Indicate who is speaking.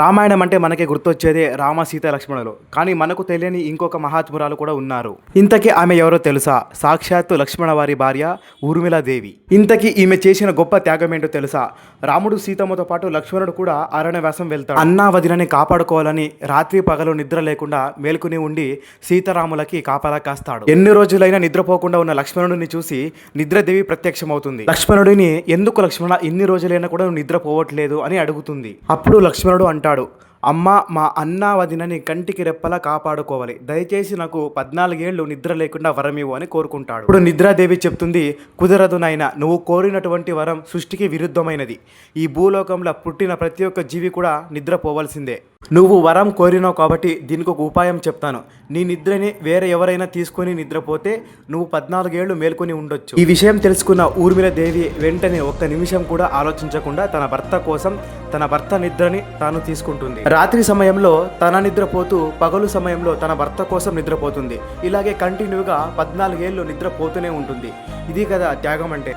Speaker 1: రామాయణం అంటే మనకి గుర్తొచ్చేదే రామ సీత లక్ష్మణులు. కానీ మనకు తెలియని ఇంకొక మహాత్మురాలు కూడా ఉన్నారు. ఇంతకీ ఆమె ఎవరో తెలుసా? సాక్షాత్తు లక్ష్మణ వారి భార్య ఊర్మిళాదేవి ఇంతకీ ఈమె చేసిన గొప్ప త్యాగం ఏంటో తెలుసా? రాముడు సీతమ్మతో పాటు లక్ష్మణుడు కూడా అరణ్యవాసం వెళ్తాడు. అన్నా వదినని కాపాడుకోవాలని రాత్రి పగలు నిద్ర లేకుండా మేల్కొని ఉండి సీతారాములకి కాపలా కాస్తాడు. ఎన్ని రోజులైనా నిద్రపోకుండా ఉన్న లక్ష్మణుడిని చూసి నిద్రదేవి ప్రత్యక్షమవుతుంది. లక్ష్మణుడిని ఎందుకు లక్ష్మణ ఇన్ని రోజులైనా కూడా నిద్రపోవట్లేదు అని అడుగుతుంది. అప్పుడు లక్ష్మణుడు అంటాడు అమ్మ మా అన్నా వదినని కంటికి రెప్పలా కాపాడుకోవాలి. దయచేసి నాకు పద్నాలుగేళ్ళు నిద్ర లేకుండా వరం ఇవ్వు అని కోరుకుంటాడు. ఇప్పుడు నిద్రాదేవి చెప్తుంది కుదరదు నాయన నువ్వు కోరినటువంటి వరం సృష్టికి విరుద్ధమైనది. ఈ భూలోకంలో పుట్టిన ప్రతి ఒక్క జీవి కూడా నిద్రపోవలసిందే. నువ్వు వరం కోరినావు కాబట్టి దీనికి ఒక ఉపాయం చెప్తాను. నీ నిద్రని వేరే ఎవరైనా తీసుకొని నిద్రపోతే నువ్వు పద్నాలుగేళ్ళు మేల్కొని ఉండొచ్చు. ఈ విషయం తెలుసుకున్న ఊర్మిళ దేవి వెంటనే ఒక్క నిమిషం కూడా ఆలోచించకుండా తన భర్త కోసం తన భర్త నిద్రని తాను తీసుకుంటుంది. రాత్రి సమయంలో తన నిద్రపోతూ పగలు సమయంలో తన భర్త కోసం నిద్రపోతుంది. ఇలాగే కంటిన్యూగా పద్నాలుగేళ్ళు నిద్రపోతూనే ఉంటుంది. ఇది కదా త్యాగం అంటే.